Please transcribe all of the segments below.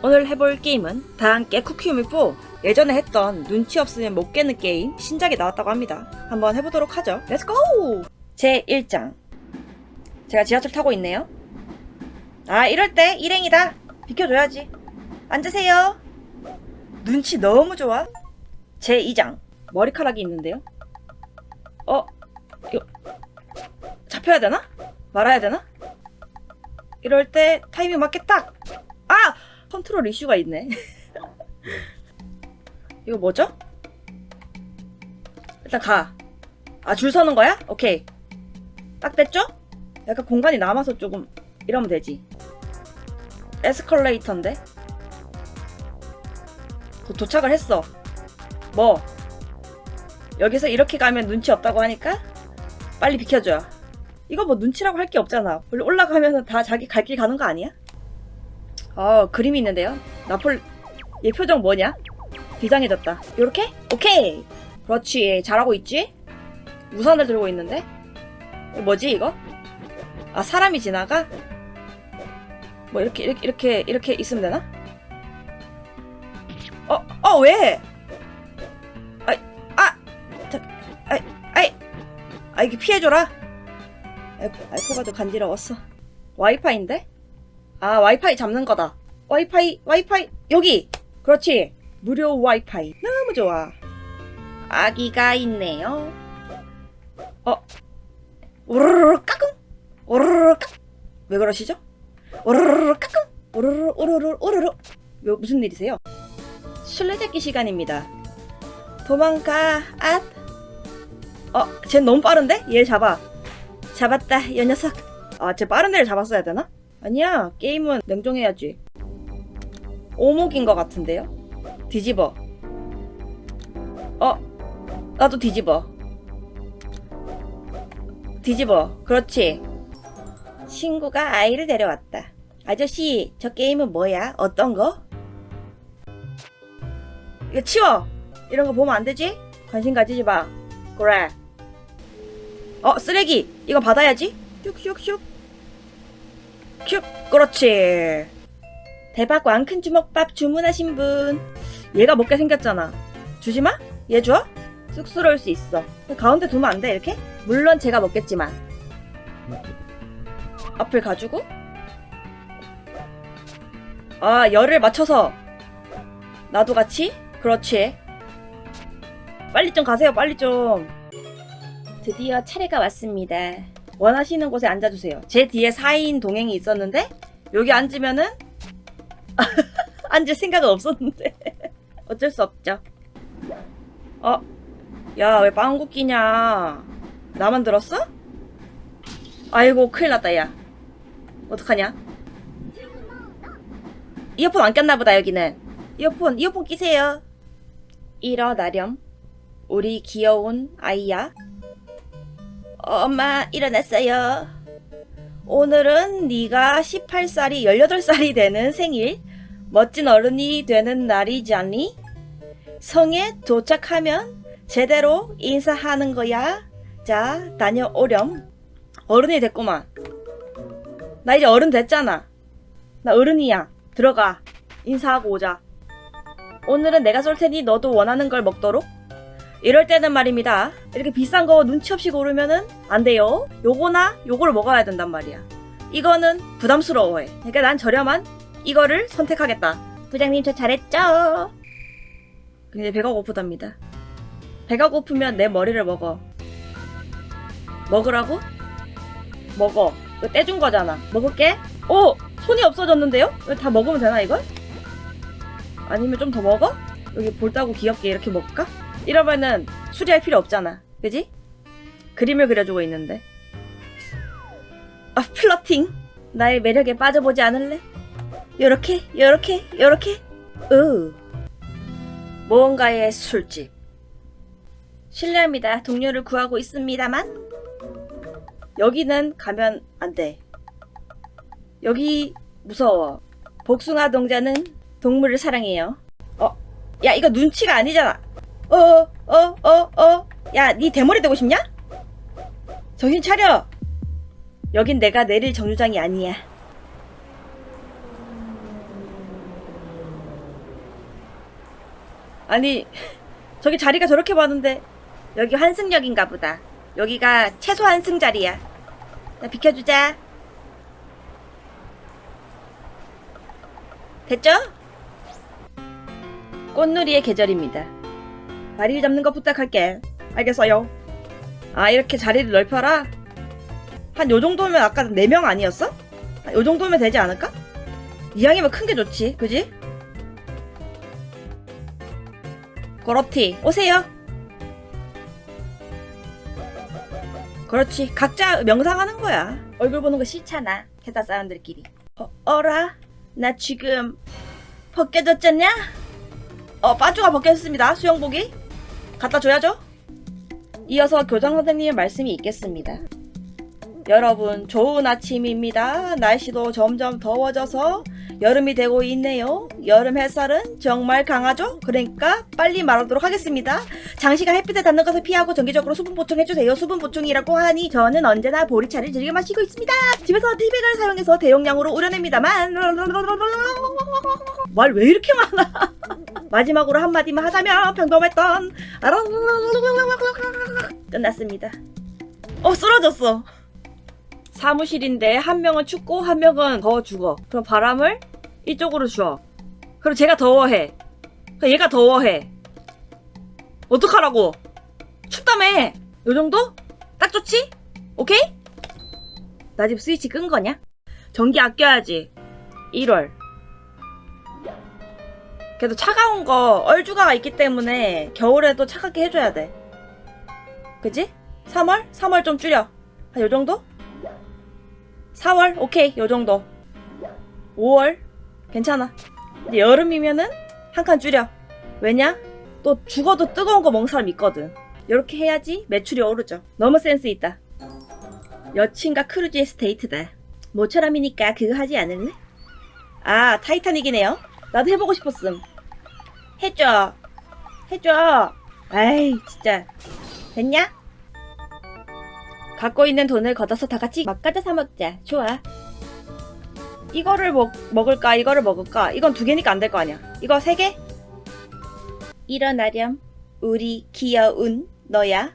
오늘 해볼 게임은 다 함께 쿠키유미4 예전에 했던 눈치 없으면 못 깨는 게임 신작이 나왔다고 합니다. 한번 해보도록 하죠. 렛츠고! 제 1장 제가 지하철 타고 있네요. 아 이럴 때 일행이다. 비켜줘야지. 앉으세요. 눈치 너무 좋아. 제 2장 머리카락이 있는데요. 어? 이거 잡혀야 되나? 말아야 되나? 이럴 때 타이밍 맞게 딱! 아! 컨트롤 이슈가 있네. 이거 뭐죠? 일단 가. 아, 줄 서는 거야? 오케이. 딱 됐죠? 약간 공간이 남아서 조금 이러면 되지. 에스컬레이터인데? 도, 도착을 했어. 뭐? 여기서 이렇게 가면 눈치 없다고 하니까 빨리 비켜줘. 이거 뭐 눈치라고 할 게 없잖아. 원래 올라가면 다 자기 갈 길 가는 거 아니야? 어, 그림이 있는데요. 나폴, 얘 표정 뭐냐? 비장해졌다. 요렇게? 오케이! 그렇지. 잘하고 있지? 우산을 들고 있는데? 뭐지, 이거? 아, 사람이 지나가? 뭐, 이렇게, 이렇게, 이렇게, 이렇게 있으면 되나? 어, 어, 왜? 아, 아! 자, 아이, 아이! 아, 이게 피해줘라! 아이코가 좀 간지러웠어. 와이파이인데? 아, 와이파이 잡는 거다. 와이파이, 와이파이, 여기! 그렇지. 무료 와이파이. 너무 좋아. 아기가 있네요. 어, 오르르르 까꿍! 오르르르 까왜 그러시죠? 오르르르 까꿍! 오르르르, 오르르르, 오르르. 왜, 무슨 일이세요? 술래잡기 시간입니다. 도망가, 앗! 어, 쟨 너무 빠른데? 얘 잡아. 잡았다, 이 녀석. 아, 쟤 빠른 애를 잡았어야 되나? 아니야, 게임은 냉정해야지. 오목인 것 같은데요? 뒤집어. 어, 나도 뒤집어. 뒤집어. 그렇지. 친구가 아이를 데려왔다. 아저씨, 저 게임은 뭐야? 어떤 거? 이거 치워! 이런 거 보면 안 되지? 관심 가지지 마. 그래. 어, 쓰레기! 이거 받아야지. 슉슉슉. 슉! 그렇지. 대박 왕큰 주먹밥 주문하신 분. 얘가 먹게 생겼잖아. 주지 마? 얘 줘? 쑥스러울 수 있어. 가운데 두면 안 돼, 이렇게? 물론 제가 먹겠지만. 앞을 가지고. 아, 열을 맞춰서. 나도 같이? 그렇지. 빨리 좀 가세요, 빨리 좀. 드디어 차례가 왔습니다. 원하시는 곳에 앉아주세요. 제 뒤에 4인 동행이 있었는데, 여기 앉으면은, 앉을 생각은 없었는데. 어쩔 수 없죠. 어? 야, 왜 빵구 끼냐? 나만 들었어? 아이고, 큰일 났다, 야. 어떡하냐? 이어폰 안 꼈나 보다, 여기는. 이어폰, 이어폰 끼세요. 일어나렴. 우리 귀여운 아이야. 엄마, 일어났어요. 오늘은 네가 18살이 18살이 되는 생일. 멋진 어른이 되는 날이지 않니? 성에 도착하면 제대로 인사하는 거야. 자, 다녀오렴. 어른이 됐구만. 나 이제 어른 됐잖아. 나 어른이야. 들어가. 인사하고 오자. 오늘은 내가 쏠 테니 너도 원하는 걸 먹도록. 이럴 때는 말입니다. 이렇게 비싼 거 눈치 없이 고르면은 안 돼요. 요거나 요걸 먹어야 된단 말이야. 이거는 부담스러워해. 그러니까 난 저렴한 이거를 선택하겠다. 부장님 저 잘했죠? 근데 배가 고프답니다. 배가 고프면 내 머리를 먹어. 먹으라고? 먹어. 이거 떼준 거잖아. 먹을게. 오! 손이 없어졌는데요? 이거 다 먹으면 되나 이걸? 아니면 좀 더 먹어? 여기 볼 따고 귀엽게 이렇게 먹을까? 이러면은 수리할 필요 없잖아. 그지? 그림을 그려주고 있는데. 아, 플러팅. 나의 매력에 빠져보지 않을래? 요렇게, 요렇게, 요렇게. 으. 무언가의 술집. 실례합니다. 동료를 구하고 있습니다만. 여기는 가면 안 돼. 여기 무서워. 복숭아 동자는 동물을 사랑해요. 어, 야 이거 눈치가 아니잖아. 어, 어, 어, 어. 야, 니 대머리 되고 싶냐? 정신 차려. 여긴 내가 내릴 정류장이 아니야. 아니 저기 자리가 저렇게 많은데 여기 환승역인가 보다. 여기가 최소 환승 자리야. 나 비켜주자. 됐죠? 꽃놀이의 계절입니다. 다리를 잡는 거 부탁할게. 알겠어요. 아 이렇게 자리를 넓혀라. 한 요 정도면 아까 4명 아니었어? 아, 요 정도면 되지 않을까? 이왕이면 큰 게 좋지, 그지? 거럽티 오세요. 그렇지 각자 명상하는 거야. 얼굴 보는 거 싫잖아. 게다 사람들끼리. 어, 어라? 나 지금 벗겨졌잖냐? 어 빠쭈가 벗겼습니다. 수영복이 갖다 줘야죠. 이어서 교장 선생님의 말씀이 있겠습니다. 여러분 좋은 아침입니다. 날씨도 점점 더워져서 여름이 되고 있네요. 여름 햇살은 정말 강하죠? 그러니까 빨리 말하도록 하겠습니다. 장시간 햇빛에 닿는 것을 피하고 정기적으로 수분 보충해주세요. 수분 보충이라고 하니 저는 언제나 보리차를 즐겨 마시고 있습니다. 집에서 티백을 사용해서 대용량으로 우려냅니다만 말 왜 이렇게 많아? 마지막으로 한마디만 하자면 평범했던 끝났습니다. 어 쓰러졌어. 사무실인데 한 명은 춥고 한 명은 더워 죽어. 그럼 바람을 이쪽으로 줘. 그럼 제가 더워해. 그럼 얘가 더워해. 어떡하라고? 춥다며. 요 정도? 딱 좋지? 오케이? 나 지금 스위치 끈 거냐? 전기 아껴야지. 1월. 그래도 차가운 거 얼주가가 있기 때문에 겨울에도 차갑게 해줘야 돼. 그지? 3월? 3월 좀 줄여. 한 요 정도? 4월? 오케이, 요 정도. 5월? 괜찮아. 근데 여름이면은 한 칸 줄여. 왜냐? 또 죽어도 뜨거운 거 먹는 사람 있거든. 이렇게 해야지 매출이 오르죠. 너무 센스 있다. 여친과 크루즈의 스테이트다. 모처럼이니까 그거 하지 않을래? 아, 타이타닉이네요. 나도 해보고 싶었음. 해줘. 해줘. 아이, 진짜. 됐냐? 갖고 있는 돈을 걷어서 다 같이 막가자 사 먹자. 좋아. 이거를 먹, 먹을까? 이거를 먹을까? 이건 두 개니까 안 될 거 아니야. 이거 세 개? 일어나렴. 우리 귀여운 너야.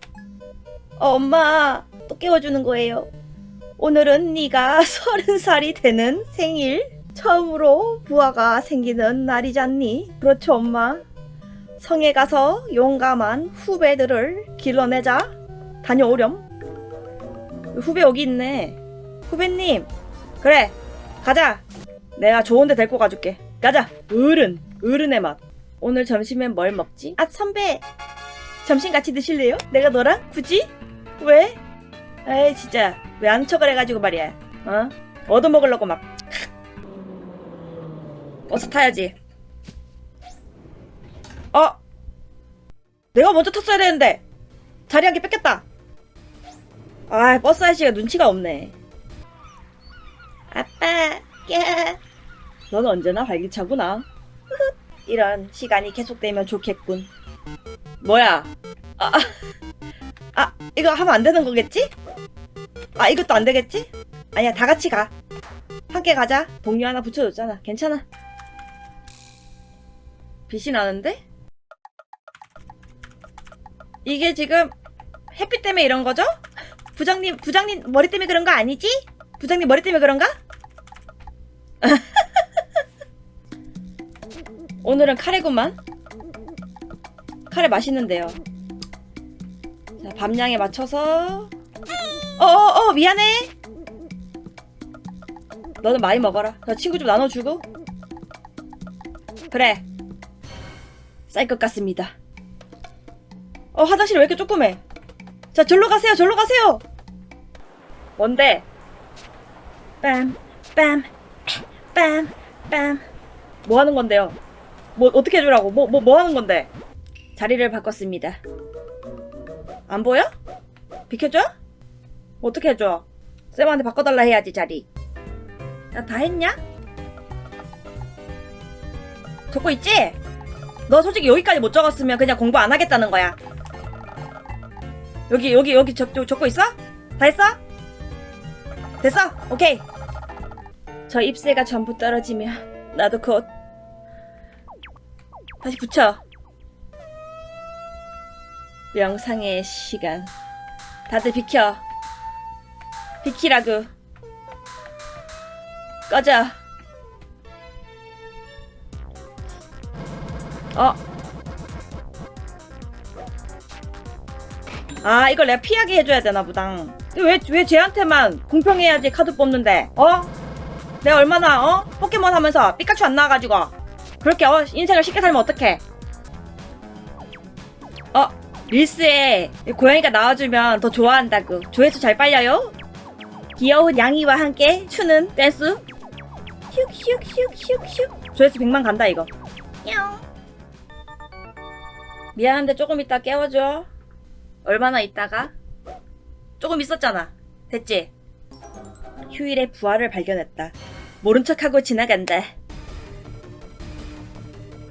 어, 엄마, 또 깨워주는 거예요. 오늘은 네가 서른 살이 되는 생일. 처음으로 부하가 생기는 날이잖니. 그렇죠, 엄마. 성에 가서 용감한 후배들을 길러내자. 다녀오렴. 후배 여기 있네. 후배님. 그래. 가자. 내가 좋은데 데리고 가줄게. 가자. 어른. 어른의 맛. 오늘 점심엔 뭘 먹지? 아, 선배. 점심 같이 드실래요? 내가 너랑? 굳이? 왜? 에이, 진짜. 왜 안 척을 해가지고 말이야. 어? 얻어먹으려고 막. 버스 타야지. 어? 내가 먼저 탔어야 되는데. 자리 한 개 뺏겼다. 아, 버스 아저씨가 눈치가 없네. 아빠, 야. 너는 언제나 활기차구나. 이런 시간이 계속되면 좋겠군. 뭐야? 아, 아, 아, 이거 하면 안 되는 거겠지? 아, 이것도 안 되겠지? 아니야, 다 같이 가. 함께 가자. 동료 하나 붙여줬잖아. 괜찮아. 빛이 나는데? 이게 지금 햇빛 때문에 이런 거죠? 부장님, 부장님 머리 때문에 그런 거 아니지? 부장님 머리 때문에 그런가? 오늘은 카레구만. 카레 맛있는데요. 자, 밤양에 맞춰서. 어어어, 미안해. 너는 많이 먹어라. 저 친구 좀 나눠주고. 그래. 쌀 것 같습니다. 어, 화장실 왜 이렇게 조그매? 자, 절로 가세요, 절로 가세요! 뭔데? 빰, 빰, 빰, 빰. 뭐 하는 건데요? 뭐, 어떻게 해주라고? 뭐, 뭐, 뭐 하는 건데? 자리를 바꿨습니다. 안 보여? 비켜줘? 어떻게 해줘? 쌤한테 바꿔달라 해야지, 자리. 야, 다 했냐? 적고 있지? 너 솔직히 여기까지 못 적었으면 그냥 공부 안 하겠다는 거야. 여기 여기 여기 적, 적, 적고 있어? 다 했어? 됐어? 오케이. 저 ip새가 전부 떨어지면 나도 곧 다시 붙여. 명상의 시간. 다들 비켜. 비키라구. 꺼져. 어. 아, 이걸 내가 피하게 해줘야 되나 보다. 왜, 왜 쟤한테만 공평해야지 카드 뽑는데, 어? 내가 얼마나, 어? 포켓몬 하면서 피카츄 안 나와가지고. 그렇게, 어? 인생을 쉽게 살면 어떡해. 어? 릴스에 고양이가 나와주면 더 좋아한다고. 조회수 잘 빨려요? 귀여운 양이와 함께 추는 댄스. 슉슉슉슉슉. 조회수 100만 간다, 이거. 냥. 미안한데 조금 이따 깨워줘. 얼마나 있다가? 조금 있었잖아. 됐지? 휴일에 부활을 발견했다. 모른 척하고 지나간다.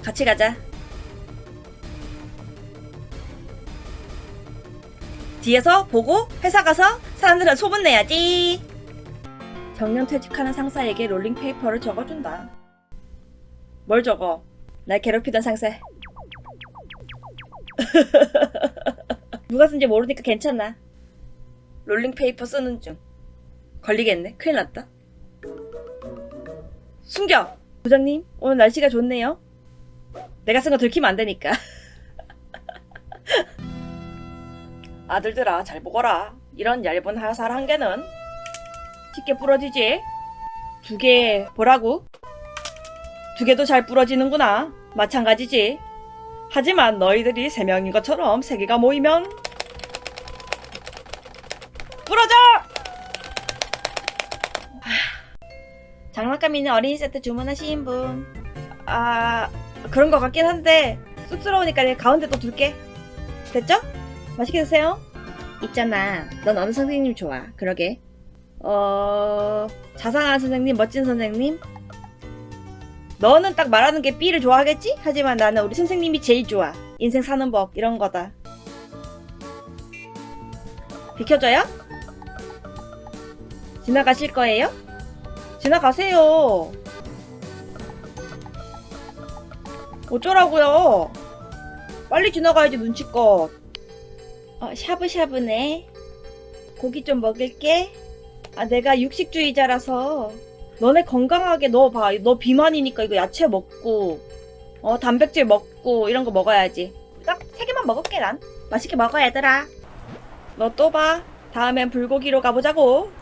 같이 가자. 뒤에서 보고 회사 가서 사람들은 소문 내야지. 정년 퇴직하는 상사에게 롤링 페이퍼를 적어준다. 뭘 적어? 날 괴롭히던 상사. 누가 쓴지 모르니까 괜찮아. 롤링 페이퍼 쓰는 중. 걸리겠네. 큰일 났다. 숨겨! 부장님, 오늘 날씨가 좋네요. 내가 쓴 거 들키면 안 되니까. 아들들아, 잘 보거라. 이런 얇은 화살 한 개는 쉽게 부러지지. 두 개 보라고. 두 개도 잘 부러지는구나. 마찬가지지. 하지만 너희들이 세 명인 것처럼 세 개가 모이면 부러져! 하, 장난감 있는 어린이 세트 주문하신 분. 아, 그런 것 같긴 한데 쑥스러우니까 내가 가운데 또 둘게. 됐죠? 맛있게 드세요. 있잖아. 넌 어느 선생님 좋아? 그러게. 어, 자상한 선생님, 멋진 선생님? 너는 딱 말하는 게 B를 좋아하겠지? 하지만 나는 우리 선생님이 제일 좋아. 인생 사는 법, 이런 거다. 비켜줘요? 지나가실 거예요? 지나가세요. 어쩌라고요? 빨리 지나가야지 눈치껏. 어, 샤브샤브네. 고기 좀 먹을게. 아, 내가 육식주의자라서. 너네 건강하게 너 봐. 너 비만이니까 이거 야채 먹고, 어, 단백질 먹고, 이런 거 먹어야지. 딱 세 개만 먹을게, 난. 맛있게 먹어, 얘들아. 너 또 봐. 다음엔 불고기로 가보자고.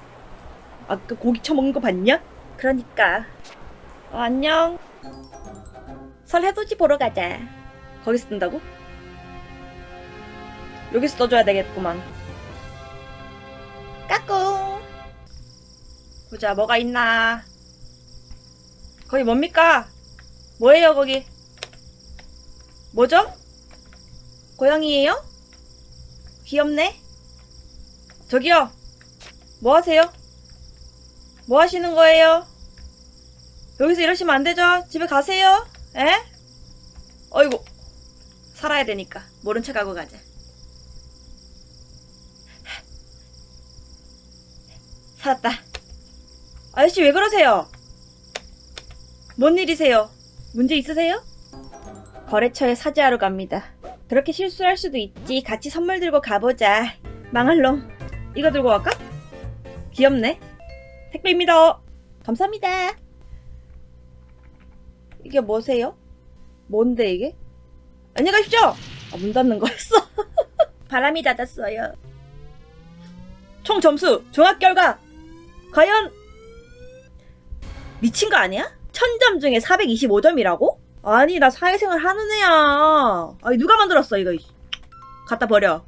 아까 고기 처먹는 거 봤냐? 그러니까. 어, 안녕. 설 해돋이 보러 가자. 거기서 뜬다고? 여기서 떠줘야 되겠구만. 까꿍. 보자, 뭐가 있나. 거기 뭡니까? 뭐예요, 거기? 뭐죠? 고양이에요? 귀엽네? 저기요. 뭐 하세요? 뭐 하시는 거예요? 여기서 이러시면 안 되죠? 집에 가세요? 에? 어이구. 살아야 되니까. 모른 척 하고 가자. 살았다. 아저씨 왜 그러세요? 뭔 일이세요? 문제 있으세요? 거래처에 사죄하러 갑니다. 그렇게 실수할 수도 있지. 같이 선물 들고 가보자. 망할 놈. 이거 들고 갈까? 귀엽네. 택배입니다. 감사합니다. 이게 뭐세요? 뭔데 이게? 안녕히 가십시오. 아, 문 닫는 거였어. 바람이 닫았어요. 총 점수 종합 결과 과연 미친 거 아니야? 1000점 중에 425점이라고? 아니 나 사회생활 하는 애야. 아니 누가 만들었어 이거. 갖다 버려.